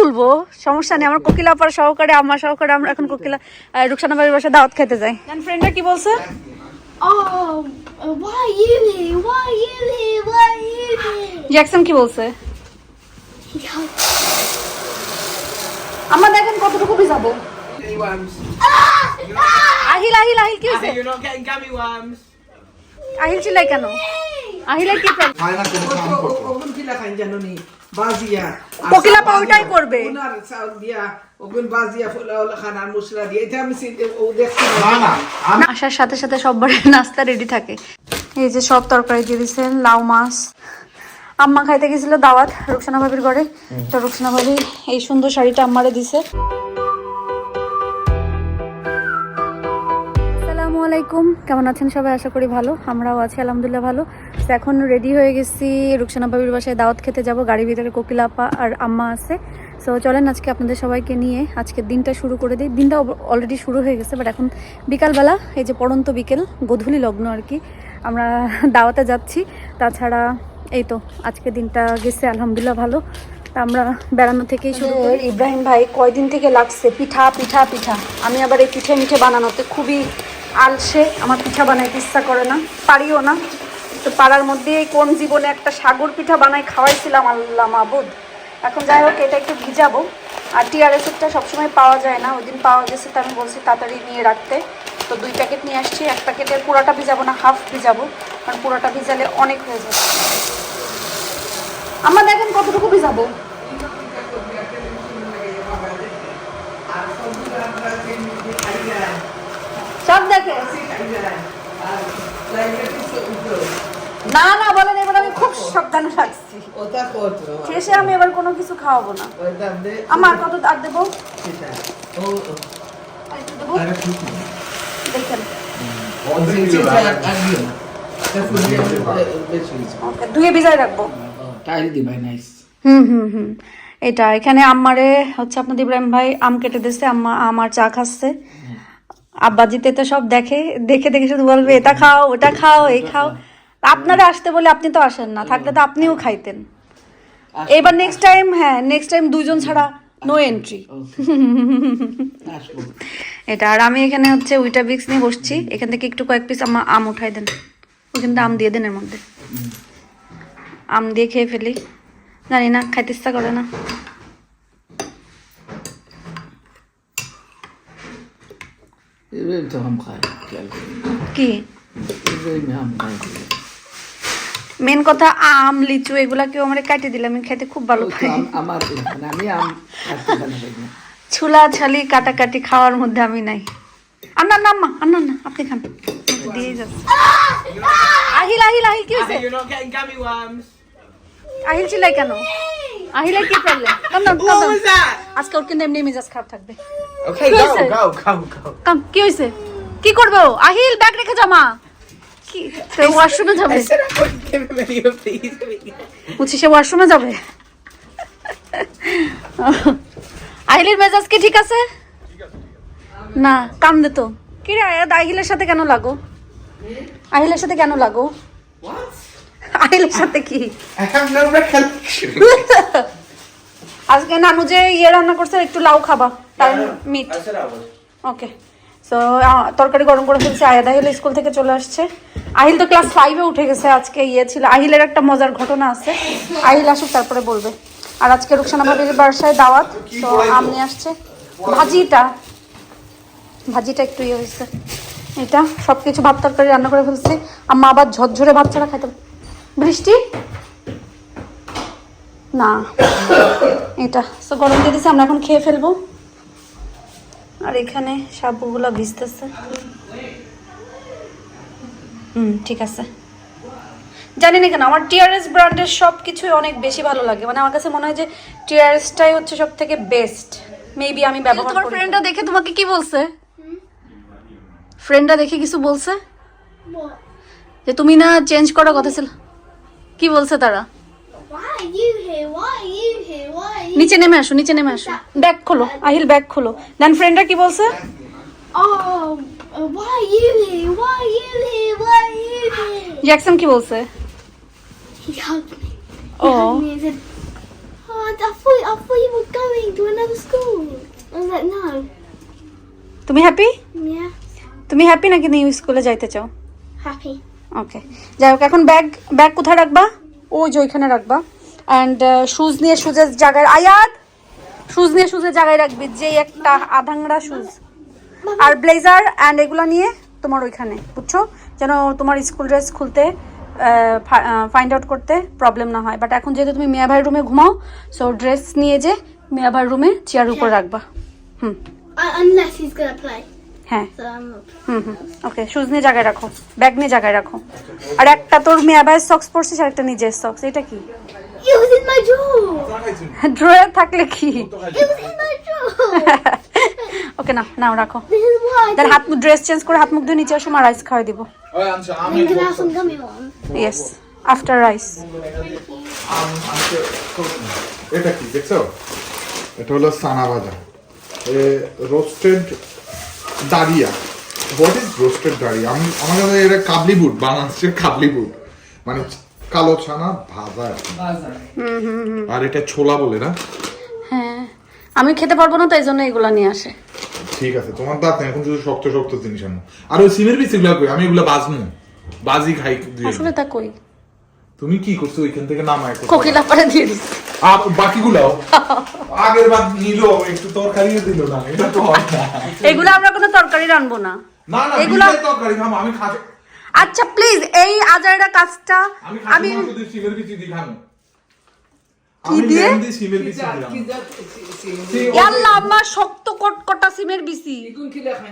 তুলবো সমস্যা নেই আমার কোকিলা আপার সহকারে আমার সহকারে আমরা এখন কোকিলা রুকসানা বাড়ির বাসায় দাওয়াত খেতে যাই ফ্রেন্ডরা কি বলছে Oh, why are you here? Why are you here? Why are you here? Jackson কি বলছে. আমরা দেখেন কতটুকু যাব আহিল আহিল আহিল কি হয়েছে আহিল কেন? আহিলের কি problem? খায় না কোনো কাম করতে। ওগুন কিলা খাই জানো নি? বাজিয়া। কোকিলা পা ওইটাই করবে। ওনার চাউল দিয়া ওগুন বাজিয়া ফুলা ওলা খানার মশলা দিয়ে। এটা আমি চিনতে- ও দেখছি না না আমি আসার সাথে সাথে সবার নাস্তা রেডি থাকে। এই যে সব তরকারি দিয়ে দিছে লাউ মাছ। আম্মা খাইতে গেছিল দাওয়াত রুকসানা ভাবির ঘরে। তো রুকসানা ভাবি এই সুন্দর শাড়িটা আম্মারে দিছে। আলাইকুম। কেমন আছেন সবাই? আশা করি ভালো। আমরাও আছি, আলহামদুলিল্লাহ ভালো। এখন রেডি হয়ে গেছি রুকসানা ভাবির বাসায় দাওয়াত খেতে যাব। গাড়ির ভিতরে কোকিলা আপা আর আম্মা আছে। সো চলেন আজকে আপনাদের সবাইকে নিয়ে আজকের দিনটা শুরু করে দিই। দিনটা অলরেডি শুরু হয়ে গেছে বাট এখন বিকালবেলা, এই যে পড়ন্ত বিকেল, গধূলি লগ্ন আর কি, আমরা দাওয়াতে যাচ্ছি। তাছাড়া এই তো, আজকে দিনটা গেছে, আলহামদুলিল্লাহ ভালো। তা আমরা বেড়ানো থেকেই শুরু করি। ইব্রাহিম ভাই কয়দিন থেকে লাগছে? পিঠা পিঠা পিঠা। আমি আবার এই পিঠে মিঠে বানানোতে খুবই আলসে, আমার পিঠা বানাইতে ইচ্ছা করে না, পারিও না। তো পাড়ার মধ্যে কোন জীবনে একটা সাগর পিঠা বানাই খাওয়াইছিলাম, আল্লাহ মাবুদ। এখন যাই হোক, এটা একটু ভিজাবো। আর টিআরএসেরটা সবসময় পাওয়া যায় না, ওই দিন পাওয়া গেছে তো আমি বলছি তাড়াতাড়ি নিয়ে রাখতে। তো দুই প্যাকেট নিয়ে আসছি, এক প্যাকেটের পুরোটা ভিজাবো না, হাফ ভিজাবো, কারণ পুরোটা ভিজালে অনেক হয়ে যাবে। আমরা দেখেন কতটুকু ভিজাবো। না না বলেন এবার আমি খুব সাবধানে থাকছি ওটা কত শেষে আমি এবার কোনো কিছু খাওয়াবো না। আমার কত আর দেবো? দেখেন। ওকে ধুয়ে ভিজায় রাখব। টাইল দিবাই নাইস। হুম হুম হুম। এটা এখানে আমারে হচ্ছে আপনাদের ইব্রাহিম ভাই আম কেটে দিচ্ছে আম্মা আমার চা খাচ্ছে। আব্বাজিতে তো সব দেখে দেখে দেখে শুধু বলবে এটা খাও ওটা খাও এই খাও। আপনারা আসতে বলে আপনি তো আসেন না থাকলে তো আপনিও খাইতেন। এবার নেক্সট টাইম হ্যাঁ নেক্সট টাইম দুজন ছাড়া নো এন্ট্রি এটা আর আমি এখানে হচ্ছে উইটা বিক্স নিয়ে বসছি। এখান থেকে একটু কয়েক পিস আমা আম উঠাই দেন। ওখান থেকে আম দিয়ে দেন এর মধ্যে। আম দিয়ে খেয়ে ফেলি। জানি না খাইতে ইচ্ছা করে না। এবার তো আম খাই খেয়াল করি কি মেন কথা আম লিচু এগুলা কেউ আমার কাটে দিলে আমি খেতে খুব ভালো পাই। আম- আমার মানে আমি আম ছুলা ছালি কাটাকাটি খাওয়ার মধ্যে আমি নাই। আন্না না আম্মা আন্না না আপনি খান। আমি তো আহিল আহিল আহিল কি হয়েছে. আহিল চিল্লাই কেন? আহিলের কি প্রবলেম কাম দাও কাম? আজকে ওর কিন্তু এমনি মেজাজ খারাপ থাকবে। It? go, go, go. কাম কি হয়েছে? কি করবে? আহিল ব্যাগ রেখে জমা কি? সে ওয়াশরুমে যাবে. বুঝছি সে ওয়াশরুমে যাবে? আহিলের মেজাজ কি ঠিক আছে? না কাম দে তো। কি রে আহিলের সাথে কেন লাগো? আহিলের সাথে কেন লাগো? আহিলের সাথে কি? I have no recollection. আজকে নানু যে ইয়ে রান্না করছে একটু লাউ খাবা তার মিট. ওকে সো তরকারি গরম করে ফেলছে। আয়াদ আহিল স্কুল থেকে চলে আসছে। আহিল তো ক্লাস ফাইভে উঠে গেছে আজকে ইয়ে ছিল। আহিলের একটা মজার ঘটনা আছে। আহিল আসুক তারপরে বলবে। আর আজকে রুকসানা ভাবির বাসায় দাওয়াত তো আম নিয়ে আসছে। ভাজিটা। ভাজিটা একটু ইয়ে হয়েছে। এটা সব কিছু ভাত তরকারি রান্না করে ফেলছে। আম্মা আবার ঝরঝরে ভাত ছাড়া খাইতে বৃষ্টি? না। এটা। তো গরম দিয়ে দিছে আমরা এখন খেয়ে ফেলব। আর এখানে সাবুগুলো ভিজতেছে। হুম ঠিক আছে। জানি না কেন আমার টিআরএস ব্র্যান্ডের সব কিছুই অনেক বেশি ভালো লাগে। মানে আমার কাছে মনে হয় যে টিআরএসটাই হচ্ছে সব থেকে বেস্ট। মেবি আমি ব্যবহার তোমার ফ্রেন্ডরা দেখে তোমাকে কি বলছে? ফ্রেন্ডরা দেখে কিছু বলছে? যে তুমি না চেঞ্জ করার কথা ছিল। কি বলছে তারা? নিচে নেমে আসো নিচে নেমে আসো। ব্যাগ খোলো আহিল ব্যাগ খোলো। দেন ফ্রেন্ডরা কি বলছে? জ্যাকসন কি বলছে? ও oh. তুমি হ্যাপি তুমি হ্যাপি নাকি তুমি স্কুলে যাইতে চাও? হ্যাপি ওকে যাই হোক এখন ব্যাগ ব্যাগ কোথায় রাখবা? ওই যে ওইখানে রাখবা। অ্যান্ড শুজ নিয়ে শুজের জায়গায় আয়াত! শুজ নিয়ে শুজের জায়গায় রাখবি যে একটা আধাংরা শুজ আর ব্লেজার অ্যান্ড এগুলো নিয়ে তোমার ওইখানে বুঝছ? যেন তোমার স্কুল ড্রেস খুলতে ফাইন্ড আউট করতে প্রবলেম না হয়। বাট এখন যেহেতু তুমি মিয়া ভাইয়ের রুমে ঘুমাও সো ড্রেস নিয়ে যে মিয়া ভাইয়ের রুমে চেয়ার উপর রাখবা। হুম। Uh, unless he's gonna play. হ্যাঁ. হুম হুম। ওকে শুজ নিয়ে জায়গায় রাখো ব্যাগ নিয়ে জায়গায় রাখো। আর একটা তোর মেয়া ভাইয়ের সক্স পরছিস আর একটা নিজের সক্স এটা কি. ড্রয়ার থাকলে কি. ওকে না নাও রাখো। তার হাত মুখ ড্রেস চেঞ্জ করে হাত মুখ ধুয়ে নিচে আসো মা রাইস খাওয়াই দিব. ইয়েস আফটার রাইস এটা কি দেখছ? এটা হলো সানা ভাজা রোস্টেড দাঁড়িয়া। হোয়াট ইজ রোস্টেড দাঁড়িয়া? আমি আমার কাছে এটা কাবলি বুট বানাচ্ছে কাবলি বুট। মানে কালো ছানা ভাজা আর এটা ছোলা বলে না? হ্যাঁ। আমি খেতে পারব না তাই জন্য এগুলা নিয়ে আসে। ঠিক আছে তোমার দাঁত নেই, এখন শুধু শক্ত শক্ত জিনিস আনো। আর ওই সিমের বিচি গুলা কই? আমি এগুলা বাজমু। বাজি খাই দিয়ে আসলে তা কই? তুমি কি করছ? ওইখান থেকে নামায় কোকিলা পাড়ে দিয়ে দিস আর বাকিগুলাও। আগের বার নিল একটু তরকারিও দিল না এটা তো হয় না। এগুলো আমরা কোনো তরকারি রানবো না। না না এগুলা- তরকারি খাম আমি খাতে আচ্ছা প্লিজ এই আজারটা কাজটা আমি সিমের বিচি কি দিয়ে? সিমের বিচি দিলাম। ইয়াল্লা আমার শক্ত কটকটা সিমের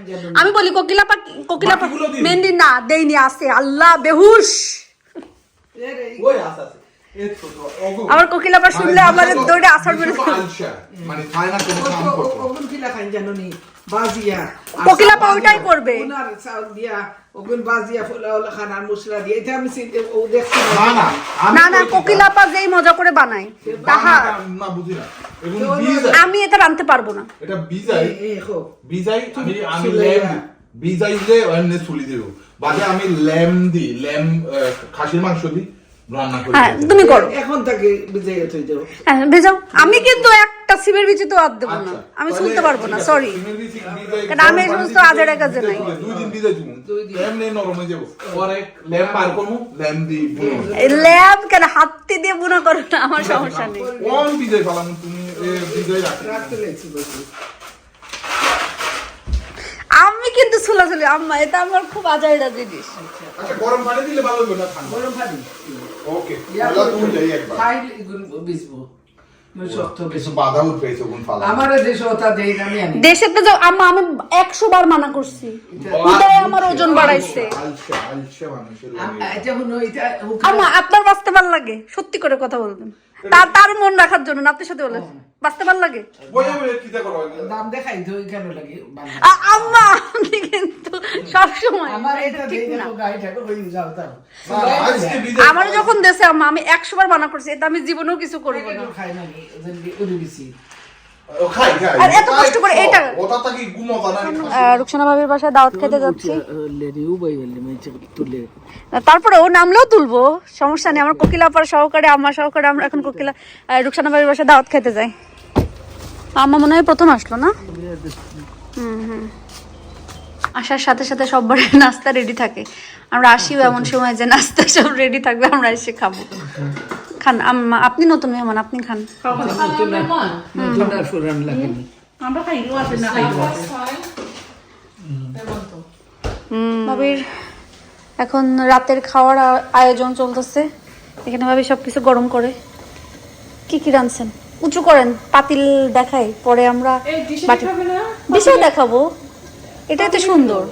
জানো আমি বলি কোকিলা পা কোকিলা পা মেহেন্দি না দেইনি আছে। আল্লাহ বেহুশ। ওই আছে। আমার কোকিলা পা শুনলে আমাদের দৌড়ে আসার বের মানে খায় না কোনো কাম করতে। ওগুন খিলা খান জানো নি? বাজিয়া। কোকিলা ওইটাই করবে। ওনার চাউল দিয়া ওগুন বাজিয়া ফুলা ওলা খান আর মশলা দিয়ে। এটা আমি চিনতে ও দেখছি না না না না কোকিলা পা যেই মজা করে বানায় তাহা। না, বুঝি না। এবং বিজাই আমি এটা রানতে পারব না। এটা বিজাই বিজাই আমি আমি ল্যাম না। বিজাইলে এমনি চুলি দিব। বাদে আমি ল্যাম দি ল্যাম খাসির মাংস দি রান্না করি হ্যাঁ তুমি করো। এখন থেকে বুঝে তুই দেবো। হ্যাঁ ভেজাও। আমি কিন্তু একটা সিমের বিচি তো আর দেবো না। আচ্ছা, আমি শুনতে পারব না সরি কারণ আমি এই সমস্ত আজের দিয়ে কাজে নাই। দুই দিন বিজাই দিব। দুই নেই নরম হয়ে যাব পরে ল্যাম বার করব ল্যাম দি বুনো ল্যাব কেন হাতে দিয়ে বুনা করো না? আমার সমস্যা নেই। কোন তুমি রাখতে লেগছি বলছি আমি কিন্তু ছোলাছুলি আম্মা এটা আমার খুব আজাইরা জিনিস। আচ্ছা গরম পানি দিলে ভালো হবে না ঠান্ডা? গরম পানি। ওকে তাহলে তুমি যাই একবার। বিজবো দেশ আমি দেশে তো আম্মা আমি একশো বার মানা করছি। উদয় আমার ওজন বাড়াইছে। আম্মা আপনার বাঁচতে ভালো লাগে সত্যি করে কথা বলবেন। তার তার মন রাখার জন্য না আপনার সাথে বলে বাঁচতে ভালো লাগে? দাম দেখাই তো কেন লাগে? আম্মা আমি কিন্তু সবসময় আমার এটা ঠিক না। আমার যখন দেশে আম্মা আমি একশো বার মানা করছি এটা আমি জীবনেও কিছু করব না। খাই না আর এত কষ্ট করে এটা ওটা তাকি ঘুমোতা না রুকসানা ভাবির বাসায় দাওয়াত খেতে যাচ্ছি। লেরি উবাই বললে মেয়ে তুলে। তারপরে ও নামলেও তুলবো সমস্যা নেই আমার কোকিলা আপার সহকারে আম্মা সহকারে আমরা এখন কোকিলা রুকসানা ভাবির বাসায় দাওয়াত খেতে যাই। আম্মা মনে হয় প্রথম আসলো না? হুম হুম। আসার সাথে সাথে সবার নাস্তা রেডি থাকে। আমরা আসিও এমন সময় যে নাস্তা সব রেডি থাকবে আমরা এসে খাব। খান আম্মা আপনি নতুন মেহমান আপনি খান। ভাবির এখন রাতের খাওয়ার আয়োজন চলতেছে। এখানে ভাবি সব কিছু গরম করে। কি কি রাঁধছেন? উঁচু করেন পাতিল দেখাই পরে আমরা ডিশেও দেখাবো। এটাই তো সুন্দর।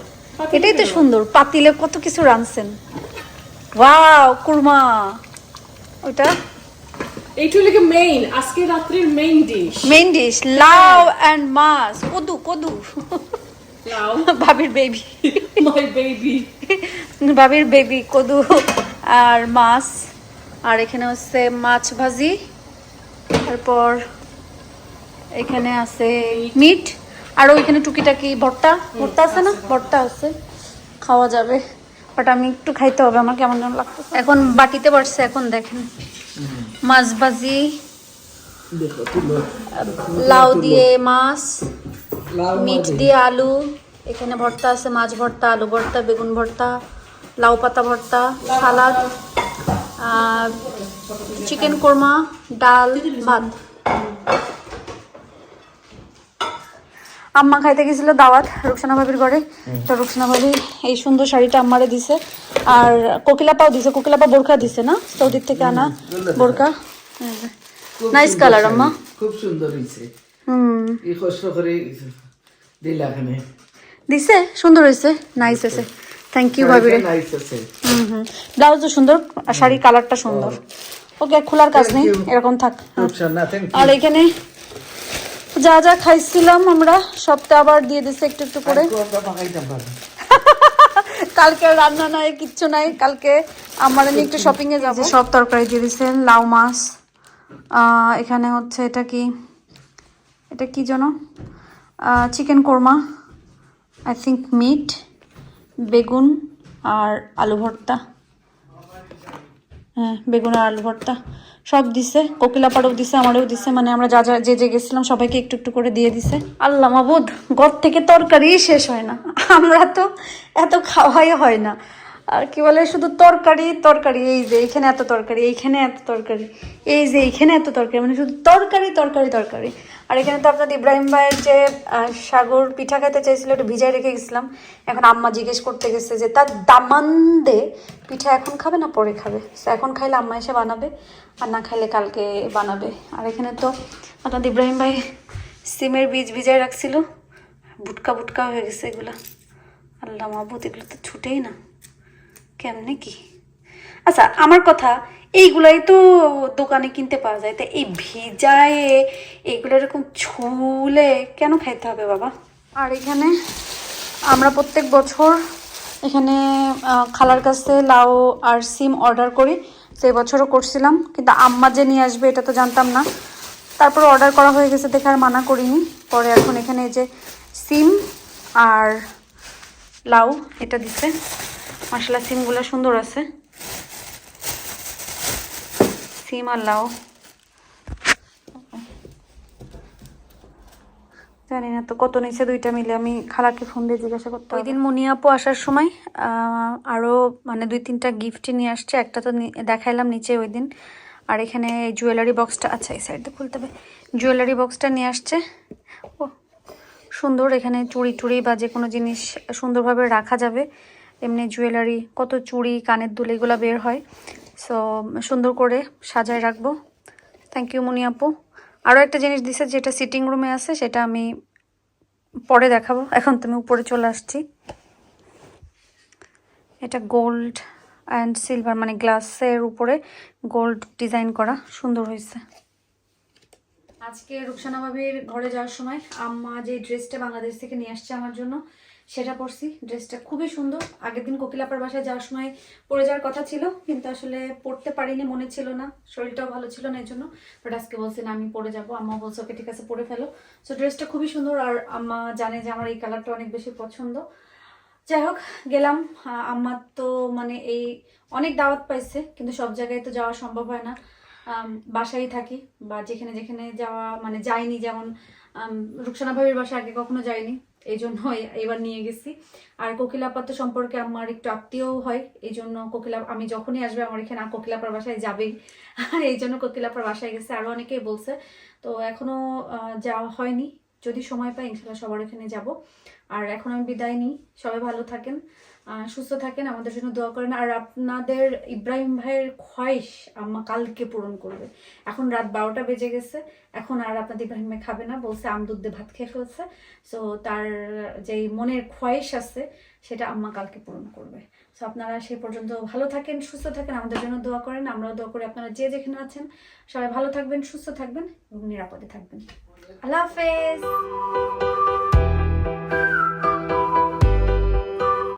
এটাই তো সুন্দর। পাতিলে কত কিছু রাঁধছেন। ওয়াও কুরমা। এইটা হলো মেইন আজকে রাত্রির মেইন ডিশ মেইন ডিশ লাউ অ্যান্ড মাছ। কদু কদু। লাউ ভাবির বেবি মাই বেবি ভাবির বেবি কদু আর মাছ। আর এখানে হচ্ছে মাছ ভাজি। তারপর এখানে আছে মিট আর ওইখানে টুকিটাকি ভর্তা। ভর্তা আছে না? ভর্তা আছে। খাওয়া যাবে। বাট আমি একটু খাইতে হবে, আমার কেমন যেন লাগতো এখন বাটিতে পারছে এখন দেখেন। মাছ ভাজি, লাউ দিয়ে মাছ, মিট দিয়ে আলু, এখানে ভর্তা আছে, মাছ ভর্তা, আলু ভর্তা, বেগুন ভর্তা, লাউ পাতা ভর্তা, সালাদ চিকেন কোরমা, ডাল, ভাত। আম্মা খাইতে গেছিল দাওয়াত রুকসানা ভাবির ঘরে। তো রুকসানা ভাবি এই সুন্দর শাড়িটা আম্মারে দিছে। আর কোকিলাপাও দিছে কোকিলাপা বোরখা দিছে না? সৌদির থেকে আনা বোরখা। নাইস কালার আম্মা। খুব সুন্দর হয়েছে হুম। এই কষ্ট করে দিলা খানে দিছে সুন্দর হয়েছে নাইস হয়েছে থ্যাংক ইউ ভাবি রে নাইস আছে হুম হুম। ব্লাউজও সুন্দর আর শাড়ির কালারটা সুন্দর। ওকে খোলার কাজ নেই এরকম থাক। আর এখানে যা যা খাইছিলাম আমরা সবটা আবার দিয়ে দিছে একটু একটু করে। কালকে আর রান্না নাই কিচ্ছু নাই কালকে আমার নিয়ে একটু শপিং এ যাব। সব তরকারি দিয়ে দিছে লাউ মাছ এখানে হচ্ছে এটা কি এটা কি যেন chicken korma I think meat বেগুন আর আলু ভর্তা। বেগুন আর আলু ভর্তা। সব দিছে, কোকিলাপাড়ও দিছে, আমারও দিছে মানে আমরা যা যা যে যে গেছিলাম, সবাইকে একটু একটু করে দিয়ে দিছে। আল্লাহ মাবুদ, ঘর থেকে তরকারি শেষ হয় না। আমরা তো এত খাওয়াই হয় না। আর কি বলে, শুধু তরকারি তরকারি, এই যে এইখানে এত তরকারি, এইখানে এত তরকারি, এই যে এইখানে এত তরকারি মানে শুধু তরকারি তরকারি তরকারি। আর এখানে তো আপনাদের ইব্রাহিম ভাইয়ের যে সাগর পিঠা খেতে চাইছিল ওটা ভিজাই রেখে গেছিলাম। এখন আম্মা জিজ্ঞেস করতে গেছে যে তার দামান্দে পিঠা এখন খাবে না পরে খাবে? এখন খাইলে আম্মা এসে বানাবে, আর না খাইলে কালকে বানাবে। আর এখানে তো আপনাদের ইব্রাহিম ভাই সিমের বীজ ভিজাই রাখছিল। বুটকা বুটকা হয়ে গেছে এগুলা। আল্লাহ মাহবুদ এগুলো তো ছুটেই না। কেমনে কি? আচ্ছা আমার কথা, এইগুলাই তো দোকানে কিনতে পাওয়া যায়। তা এই ভিজায় এইগুলো এরকম ছুলে কেন খাইতে হবে বাবা? আর এখানে আমরা প্রত্যেক বছর এখানে খালার কাছে লাউ আর সিম অর্ডার করি। সেই বছরও করছিলাম, কিন্তু আম্মা যে নিয়ে আসবে এটা তো জানতাম না। তারপর অর্ডার করা হয়ে গেছে, দেখে আর মানা করিনি। পরে এখন এখানে যে সিম আর লাউ, এটা দিছে। মশলা সিমগুলো সুন্দর আছে। সিম আর লাউ। জানি না তো কত নিচে দুইটা মিলে আমি খালাকে ফোন দিয়ে জিজ্ঞাসা করতে ওই দিন মুনি আপু আসার সময় আরও মানে দুই তিনটা গিফট নিয়ে আসছে একটা তো দেখাইলাম নিচে ওই দিন। আর এখানে জুয়েলারি বক্সটা আচ্ছা এই সাইডে খুলতে হবে। জুয়েলারি বক্সটা নিয়ে আসছে। ও সুন্দর এখানে চুড়ি টুড়ি বা যে কোনো জিনিস সুন্দরভাবে রাখা যাবে। এমনি জুয়েলারি কত চুড়ি, কানের দুল, এগুলো বের হয়। সো সুন্দর করে সাজায় রাখব। থ্যাংক ইউ মুনি আপু। আরও একটা জিনিস দিছে যেটা সিটিং রুমে আছে, সেটা আমি পরে দেখাবো। এখন তুমি উপরে চলে আসছি। এটা গোল্ড অ্যান্ড সিলভার মানে গ্লাসের উপরে গোল্ড ডিজাইন করা। সুন্দর হয়েছে। আজকে রুকসানা ভাবির ঘরে যাওয়ার সময় আম্মা যে ড্রেসটা বাংলাদেশ থেকে নিয়ে আসছে আমার জন্য সেটা পরছি ড্রেসটা খুবই সুন্দর। আগের দিন কোকিলাপার বাসায় যাওয়ার সময় পরে যাওয়ার কথা ছিল কিন্তু আসলে পড়তে পারিনি মনে ছিল না। শরীরটাও ভালো ছিল না এই জন্য বাট আজকে বলছি না আমি পরে যাব। আম্মা বলছে ওকে ঠিক আছে পরে ফেলো। সো ড্রেসটা খুবই সুন্দর আর আম্মা জানে যে আমার এই কালারটা অনেক বেশি পছন্দ। যাই হোক গেলাম। আহ, আমার তো মানে এই অনেক দাওয়াত পাইছে কিন্তু সব জায়গায় তো যাওয়া সম্ভব হয় না। বাসায় থাকি বা যেখানে যেখানে যাওয়া মানে যাইনি যেমন রুকসানা ভাবির বাসায় আগে কখনো যাইনি, এই জন্য এবার নিয়ে গেছি। আর কোকিলাপাত সম্পর্কে আমার একটু আত্মীয় হয়, এই জন্য কোকিলা, আমি যখনই আসবে আমার এখানে কোকিলাপার বাসায় যাবেই। আর এই জন্য কোকিলাপার বাসায় গেছে আরও অনেকেই বলছে। তো এখনও যাওয়া হয়নি, যদি সময় পাই ইনশাল্লাহ সবার এখানে যাব। আর এখন আমি বিদায় নিই, সবাই ভালো থাকেন। সুস্থ থাকেন, আমাদের জন্য দোয়া করেন। আর আপনাদের ইব্রাহিম ভাইয়ের খয়েশ আম্মা কালকে পূরণ করবে। এখন রাত বারোটা বেজে গেছে। এখন আর আপনাদের ইব্রাহিম ভাই খাবে না। বলছে, আম দুধ ভাত খেয়ে ফেলছে। সো তার যেই মনের খয়েশ আছে, সেটা আম্মা কালকে পূরণ করবে। সো আপনারা সেই পর্যন্ত ভালো থাকেন, সুস্থ থাকেন, আমাদের জন্য দোয়া করেন। আমরাও দোয়া করি আপনারা যে যেখানে আছেন। সবাই ভালো থাকবেন, সুস্থ থাকবেন এবং নিরাপদে থাকবেন। আল্লাহ হাফেজ।